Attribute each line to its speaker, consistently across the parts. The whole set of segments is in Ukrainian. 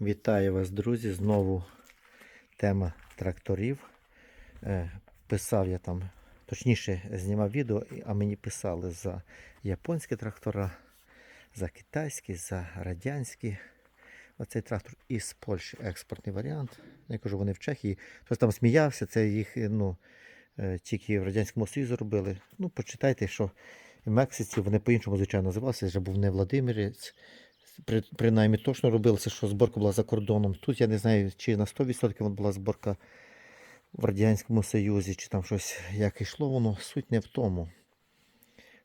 Speaker 1: Вітаю вас, друзі. Знову тема тракторів. Е, Писав я там, точніше, знімав відео, а мені писали за японські трактора, за китайські, за радянські. Оцей трактор із Польщі експортний варіант. Я кажу, вони в Чехії. Хтось там сміявся, це їх е, ну, е, тільки в Радянському Союзі робили. Ну, почитайте, що в Мексиці вони по-іншому, звичайно, називалися. Вже був не Владимирець. При, принаймні точно робилося, що зборка була за кордоном. Тут я не знаю, чи на 100% була зборка в Радянському Союзі, чи там щось як йшло, воно суть не в тому.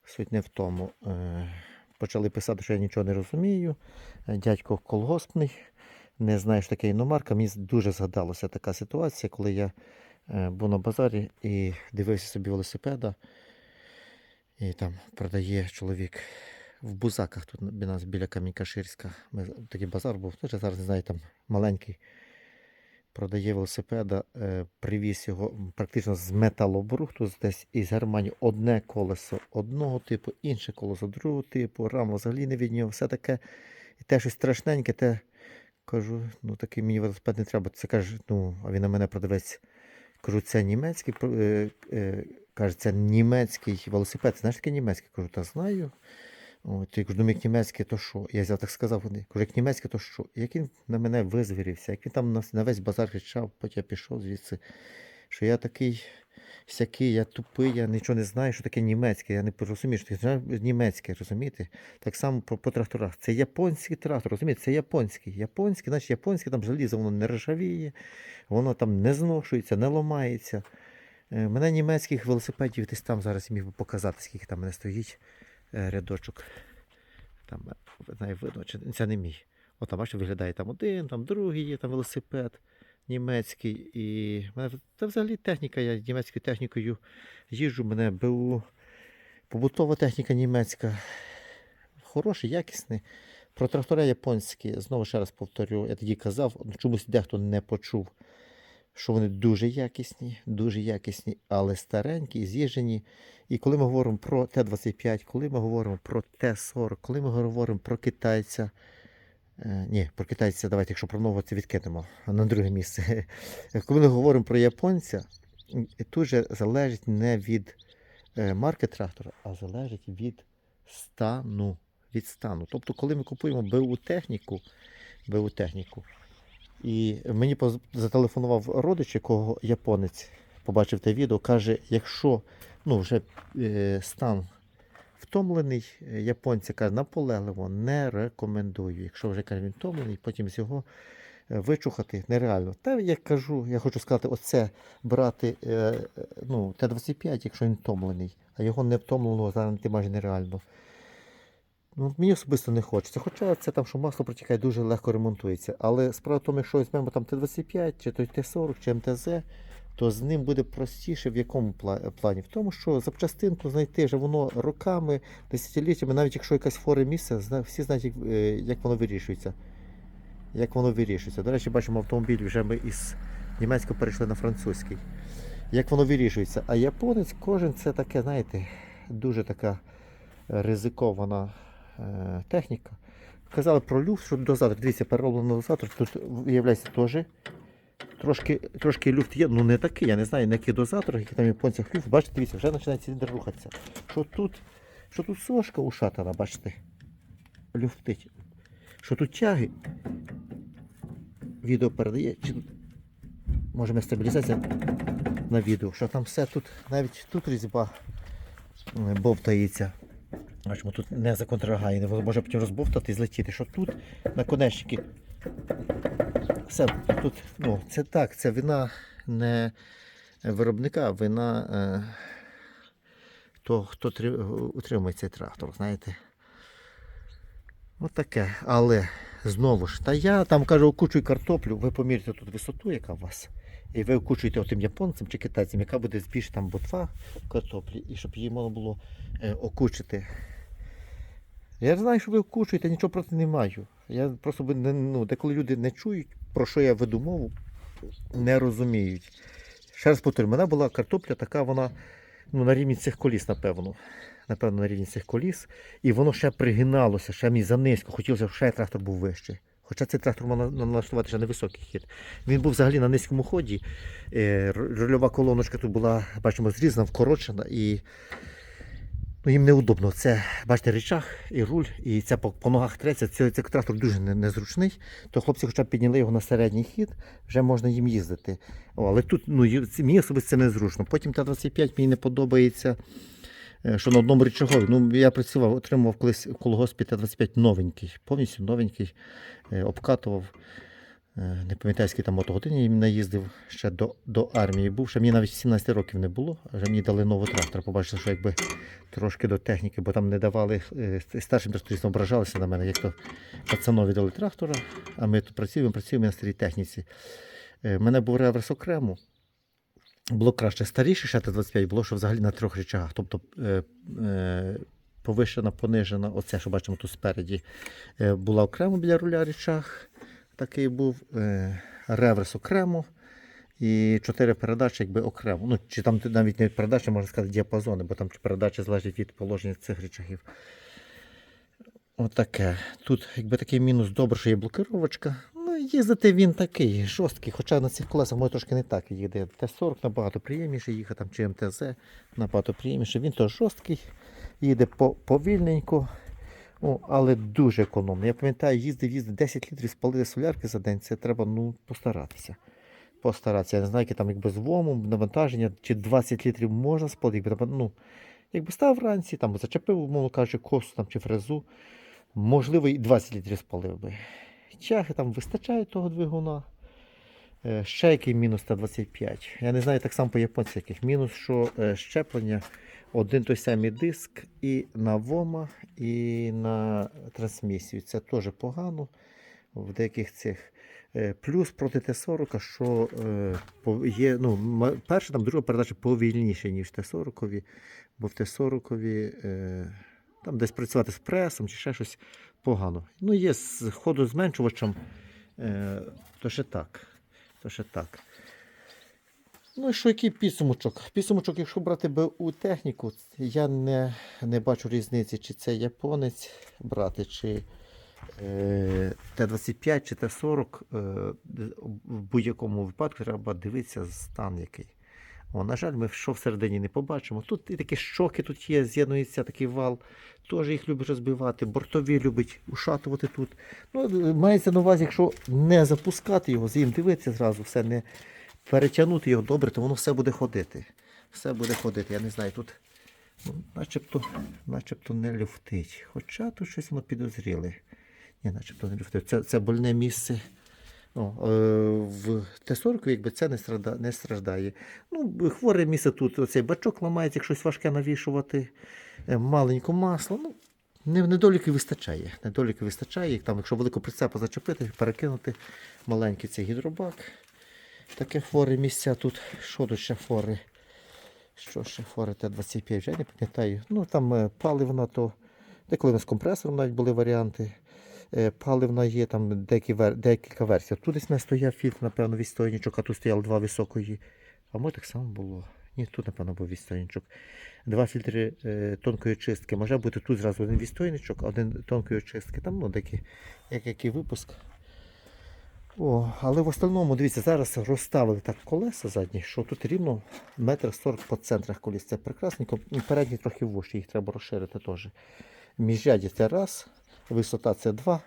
Speaker 1: Суть не в тому. Е, почали писати, що я нічого не розумію. Е, Дядько колгоспний, не знаю, що таке іномарка. Мені дуже згадалася така ситуація, коли я е, був на базарі і дивився собі велосипеда. І там продає чоловік в Бузаках, тут нас біля Камінь-Каширська. Ми, такий базар був, теж зараз не знаю, там маленький. Продає велосипеда, е, привіз його практично з металобрухту, десь із Германії одне колесо одного типу, інше колесо другого типу, рама взагалі не від нього, все таке. І те щось страшненьке, те кажу, ну такий мені велосипед не треба. Це каже, ну, а він на мене продавець. Кажу, це німецький, е, е, каже, це німецький велосипед. Знаєш таке німецький? Кажу, та знаю. От, я кажу, ну як німецьке, то що? Я взяв так сказав, вони. кажу, як німецьке, то що? Як він на мене визвірився, як він там на, на весь базар кричав, потім я пішов звідси, що я такий сякий, я тупий, я нічого не знаю, що таке німецьке. Я не розумію, що таке німецьке, розумієте? Так само по, по тракторах. Це японський трактор, розумієте? Це японський. Японський, значить японське там желізо, воно не ржавіє, воно там не зношується, не ламається. Е, Мене німецьких велосипедів десь там зараз міг би показати, скільки там мене стоїть рядочок. Там е, видно, чи це не мій. От там, бачите, виглядає там один, там другий є, там велосипед німецький. І мене та взагалі техніка, я німецькою технікою їжджу, мене БУ, побутова техніка німецька. Хороший, якісний. Про трактора японські, знову ще раз повторю, я тоді казав, ну, чомусь дехто не почув, що вони дуже якісні, дуже якісні, але старенькі, з'їжджені. І коли ми говоримо про Т-25, коли ми говоримо про Т-40, коли ми говоримо про китайця, е, ні, про китайця, давайте, якщо про нового, це відкинемо на друге місце. Коли ми говоримо про японця, тут же залежить не від е, марки трактора, а залежить від стану. Від стану. Тобто, коли ми купуємо БУ техніку, БУ техніку, і мені зателефонував родич, якого японець побачив те відео, каже, якщо ну, вже е, стан втомлений, е, японці каже, наполегливо не рекомендую. Якщо вже каже, він втомлений, потім з його е, вичухати нереально. Та я кажу, я хочу сказати, оце брати е, е, ну, Т-25, якщо він втомлений, а його не втомленого зараз майже нереально. Ну, мені особисто не хочеться. Хоча це там, що масло протікає, дуже легко ремонтується. Але справа в тому, якщо візьмемо там Т-25, чи той Т-40, чи МТЗ, то з ним буде простіше в якому плані? В тому, що запчастинку знайти вже воно роками, десятиліттями, навіть якщо якась фори місце, всі знають, як, е, як воно вирішується. Як воно вирішується. До речі, бачимо автомобіль, вже ми із німецького перейшли на французький. Як воно вирішується. А японець кожен це таке, знаєте, дуже така ризикована техніка. Казали про люфт, що дозатор. Дивіться, перероблено дозатор. Тут виявляється теж трошки, трошки люфт є, ну не такий, я не знаю, на яких дозаторах, які там японцях люфт. Бачите, дивіться, вже починає циліндр рухатися. Що тут, що тут сошка ушатана, бачите? Люфтить. Що тут тяги. Відео передає. Чи тут може ми стабілізація на відео, що там все тут, навіть тут різьба е, бовтається. Бачимо, тут не за контрагає, не може потім розбовтати і злетіти. Що тут наконечники. Все, тут, ну, це так, це вина не виробника, вина е, того, хто три- утримує цей трактор, знаєте. От таке. Але знову ж, та я там кажу, окучую картоплю, ви поміряйте тут висоту, яка у вас. І ви окучуєте отим японцям чи китайцям, яка буде збільше там ботва картоплі, і щоб її можна було е, окучити. Я знаю, що ви окучуєте, нічого проти не маю. Я просто не, ну, деколи люди не чують, про що я веду мову, не розуміють. Ще раз повторю, мене була картопля така, вона ну, на рівні цих коліс, напевно. Напевно, на рівні цих коліс. І воно ще пригиналося, ще мені занизько. Хотілося, щоб ще трактор був вищий. Хоча цей трактор можна налаштувати ще на високий хід. Він був взагалі на низькому ході. Е, Рульова колоночка тут була, бачимо, зрізана, вкорочена і ну, їм неудобно. Це, бачите, речах і руль, і це по, по ногах треться. Цей, цей трактор дуже незручний. То хлопці хоча б підняли його на середній хід, вже можна їм їздити. О, але тут ну, мені особисто це незручно. Потім Т-25 мені не подобається. Е, Що на одному речагові. Ну, я працював, отримував колись в колгоспі Т-25 новенький, повністю новенький, е, обкатував. Е, Не пам'ятаю, скільки там мотогодин я наїздив ще до, до армії. Був, ще мені навіть 17 років не було, вже мені дали новий трактор. Побачили, що якби трошки до техніки, бо там не давали старшим трактористам ображалися на мене, як то пацанові дали трактора, а ми тут працюємо, працюємо на старій техніці. У мене був реверс окремо. Було краще старіше, ще Т-25 було, що взагалі на трьох речагах. Тобто е, е, повишена, понижена, оце, що бачимо тут спереді, е, була окремо біля руля речах. Такий був е, реверс окремо. І чотири передачі якби окремо. Ну, чи там навіть не передачі, можна сказати, діапазони, бо там передачі залежать від положення цих речагів. Отаке. Тут якби такий мінус добре, що є блокировочка. Їздити він такий жорсткий, хоча на цих колесах може трошки не так їде. Т-40 набагато приємніше їхати, там, чи МТЗ набагато приємніше. Він теж жорсткий, їде по- повільненько, о, але дуже економний. Я пам'ятаю, їздив, їздив 10 літрів спалити солярки за день. Це треба ну, постаратися. Постаратися. Я не знаю, яке там якби з вомом, навантаження, чи 20 літрів можна спалити, якби, ну, якби став вранці, там, зачепив, умовно кажучи, косу там, чи фрезу. Можливо, і 20 літрів спалив би. Чаги там вистачає того двигуна. Е, Ще який мінус Т-25. Я не знаю так само по японцях яких. Мінус, що е, щеплення один той самий диск і на ВОМа, і на трансмісію. Це теж погано в деяких цих. Е, Плюс проти Т-40, що є, ну, перша, там друга передача повільніша, ніж Т-40, бо в Т-40 е, там десь працювати з пресом чи ще щось погано. Ну, є з ходу зменшувачем, е, то ще так. То ще так. Ну і що, який підсумочок? Підсумочок, якщо брати БУ техніку, я не, не бачу різниці, чи це японець брати, чи е, Т-25, чи Т-40. Е, в будь-якому випадку треба дивитися стан який. О, на жаль, ми що всередині не побачимо. Тут і такі шоки тут є, з'єднується такий вал. Теж їх любить розбивати, бортові любить ушатувати тут. Ну, мається на увазі, якщо не запускати його, з ним дивитися зразу, все не перетягнути його добре, то воно все буде ходити. Все буде ходити. Я не знаю, тут ну, начебто, начебто не люфтить. Хоча тут щось воно підозріле. Ні, начебто не люфтить. Це, це больне місце. Е, в Т-40 якби це не, страда, не страждає. Ну, хворе місце тут, оцей бачок ламається, щось важке навішувати, е, маленько масло. Ну, недоліки вистачає. Недоліки вистачає. Там, якщо велику прицепу зачепити, перекинути маленький цей гідробак. Таке хворе місця тут. Що тут ще фори? Що ще фори Т-25, вже не пам'ятаю. Ну там е, паливна, то деколи з компресором навіть були варіанти. Е, Паливна є, там декілька версій. Тут десь не стояв фільтр, напевно, відстойничок, а тут стояло два високої. А може так само було. Ні, тут, напевно, був відстойничок. Два фільтри е, тонкої очистки. Може бути тут зразу один відстойничок, один тонкої очистки. Там ну, деякі, як, який випуск. О, але в основному, дивіться, зараз розставили так колеса задні, що тут рівно метр сорок по центрах коліс. Це прекрасненько. Передні трохи вужчі, їх треба розширити теж. Міжряді це раз, висота це два.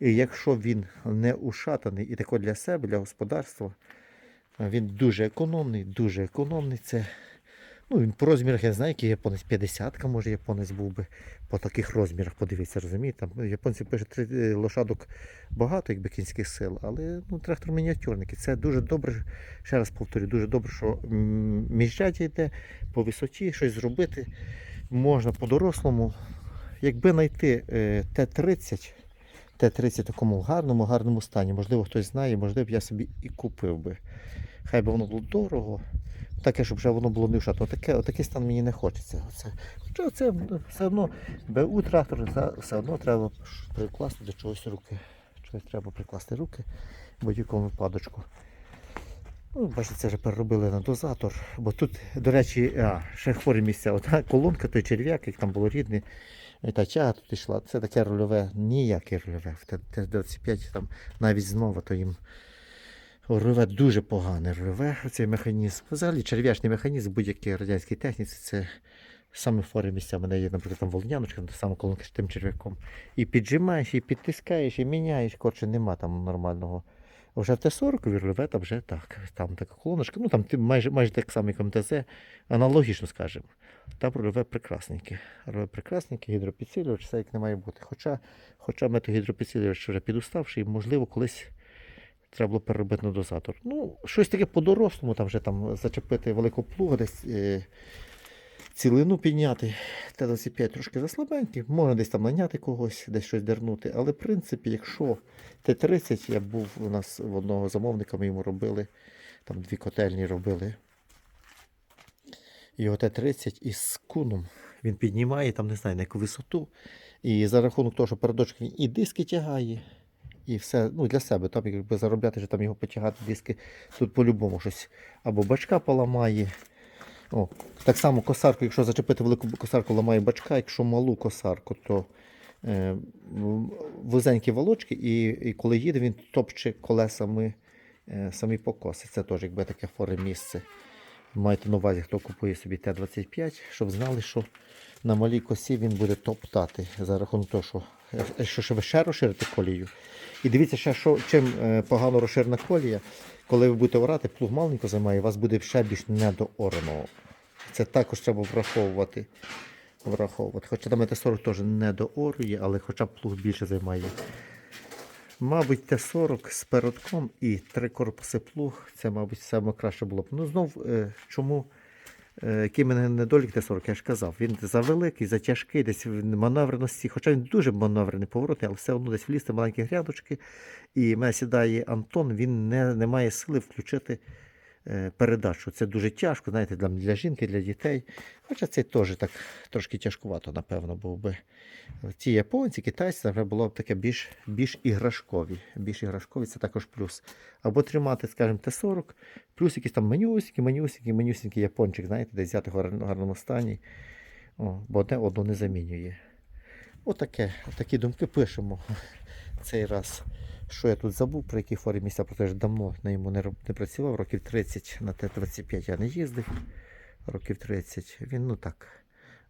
Speaker 1: І якщо він не ушатаний і тако для себе, для господарства, він дуже економний, дуже економний. Це, ну, він по розмірах, я знаю, який японець 50 може японець був би по таких розмірах, подивіться, розумієте? Там ну, японці пишуть три е, лошадок багато, якби кінських сил, але ну, трактор мініатюрники. Це дуже добре, ще раз повторю, дуже добре, що м, міжряддя йде по висоті, щось зробити можна по-дорослому. Якби знайти е, Т-30, Т-30 в такому гарному, гарному стані, можливо, хтось знає, можливо, я собі і купив би. Хай би воно було дорого. Таке, щоб вже воно було не вшато. Таке, отакий стан мені не хочеться. Оце. Хоча це ну, все одно БУ трактор, все одно треба прикласти до чогось руки. Чогось треба прикласти руки будь-якому випадочку. Ну, бачите, це вже переробили на дозатор. Бо тут, до речі, а, ще хворі місця. Ота колонка, той черв'як, як там було рідний, та тяга тут йшла. Це таке рульове, ніяке рульове. В Т-25 там навіть знову то їм рульове дуже погане рульове, цей механізм. Взагалі черв'ячний механізм будь-якій радянській техніці це саме хворі місця. У мене є, наприклад, там волняночка, та сама колонка з тим черв'яком. І піджимаєш, і підтискаєш, і міняєш, коротше, нема там нормального. Вже в Т-40 вірлове, там вже так. Там така колоночка, ну там майже, майже так само, як МТЗ, аналогічно скажемо. Там рульове прекрасненьке. Рульове прекрасненьке, гідропідсилювач, все як не має бути. Хоча, хоча метод гідропідсилювач вже підуставший, можливо, колись треба було переробити на дозатор. Ну, щось таке по-дорослому, там вже там зачепити велику плугу, десь е, цілину підняти. Т-25 трошки заслабенький, можна десь там наняти когось, десь щось дернути. Але в принципі, якщо Т-30, я був у нас в одного замовника, ми йому робили, там дві котельні робили. От Т-30 із куном він піднімає, там не знаю, на яку висоту. І за рахунок того, що передочок він і диски тягає, і все ну, для себе. Там якби заробляти, що там його потягати диски, тут по-любому щось або бачка поламає. О, так само косарку, якщо зачепити велику косарку, ламає бачка, якщо малу косарку, то е, вузенькі волочки, і, і коли їде, він топче колесами е, самі покоси. Це теж якби таке форе місце. Маєте на увазі, хто купує собі Т-25, щоб знали, що на малій косі він буде топтати за рахунок того, що, е, що щоб ще розширити колію. І дивіться, ще, що, чим е, погано розширена колія, коли ви будете орати, плуг маленько займає, у вас буде ще більш недоореного. Це також треба враховувати. враховувати. Хоча там Т-40 теж не доорує, але хоча б плуг більше займає. Мабуть, Т-40 з передком і три корпуси плуг, це, мабуть, саме краще було б. Ну, знов, е, чому, який мене недолік Т-40, я ж казав, він завеликий, затяжкий, десь в маневреності, хоча він дуже маневрений поворотний, але все одно десь влізти маленькі грядочки. І мене сідає Антон, він не, не має сили включити е, передачу. Це дуже тяжко, знаєте, для, для жінки, для дітей. Хоча це теж так трошки тяжкувато, напевно, був би. Ті японці, китайці, наприклад, було б таке більш, більш іграшкові. Більш іграшкові це також плюс. Або тримати, скажімо, Т-40, плюс якісь там менюсики, менюсики, менюсики япончик, знаєте, десь взяти в гарному стані. О, бо одне одно не замінює. Отаке, такі думки пишемо цей раз. Що я тут забув, про які форі місця, про те, що давно на йому не, не працював, років 30 на Т-25 я не їздив. Років 30. Він ну так.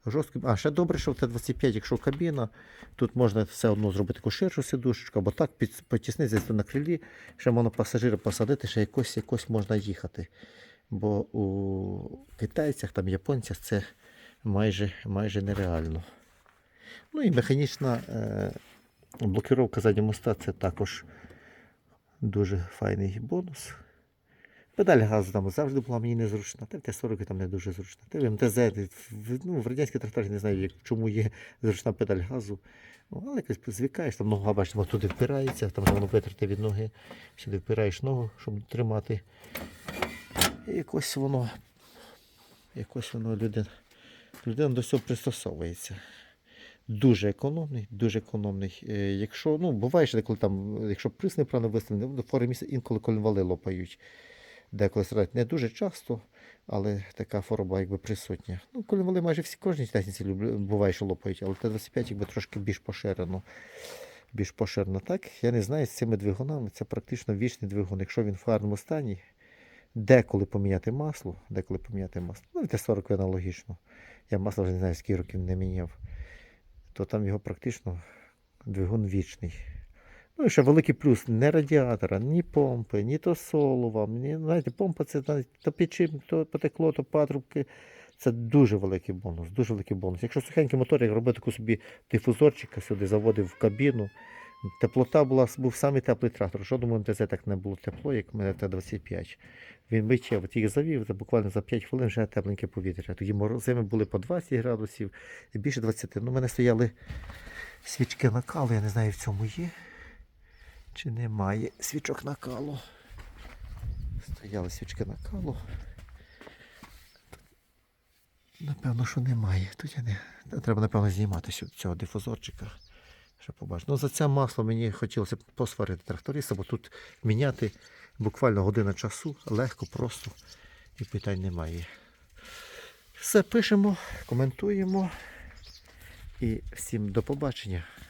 Speaker 1: Жорстко. А, ще добре, що в Т-25, якщо кабіна, тут можна все одно зробити таку ширшу сидушечку, або так потіснити на крилі, ще можна пасажира посадити, ще якось, якось можна їхати. Бо у китайцях, там японцях це майже, майже нереально. Ну і механічна е, блокировка заднього моста це також дуже файний бонус. Педаль газу там завжди була мені незручна. Та в Т-40 там не дуже зручна. Та в МТЗ, в- ну, в радянській тракторі не знаю, як, чому є зручна педаль газу. Ну, але якось звикаєш, там нога, бачите, воно туди впирається, там воно витерти від ноги, сюди впираєш ногу, щоб тримати. І якось воно, якось воно людина, людина до цього пристосовується. Дуже економний, дуже економний. Е, Якщо, ну, буває, що коли там, якщо приз неправильно виставлений, ну, фори місця інколи коленвали лопають. Деколи страждають не дуже часто, але така фороба якби присутня. Ну, коленвали майже всі кожній техніці буває, що лопають, але Т-25 якби трошки більш поширено. Більш поширено. Так, я не знаю, з цими двигунами це практично вічний двигун. Якщо він в гарному стані, деколи поміняти масло, деколи поміняти масло. Ну, Т-40 аналогічно. Я масло вже не знаю, скільки років не міняв то там його практично двигун вічний. Ну і ще великий плюс не радіатора, ні помпи, ні то солова. Ні, знаєте, помпа це то печим, то потекло, то патрубки. Це дуже великий бонус, дуже великий бонус. Якщо сухенький мотор, як робити таку собі дифузорчика сюди, заводив в кабіну. Теплота була, був самий теплий трактор. Думаю, МТЗ так не було тепло, як в мене Т-25. Він миттєво тільки завів, за буквально за 5 хвилин вже тепленьке повітря. Тоді морозими були по 20 градусів і більше 20. Ну, у мене стояли свічки накалу, я не знаю, в цьому є. Чи немає свічок накалу. Стояли свічки накалу. Напевно, що немає. Тут я не. Треба, напевно, зніматися цього дифузорчика, Ще побачу. Ну, за це масло мені хотілося посварити тракториста, бо тут міняти буквально година часу, легко, просто і питань немає. Все пишемо, коментуємо. І всім до побачення.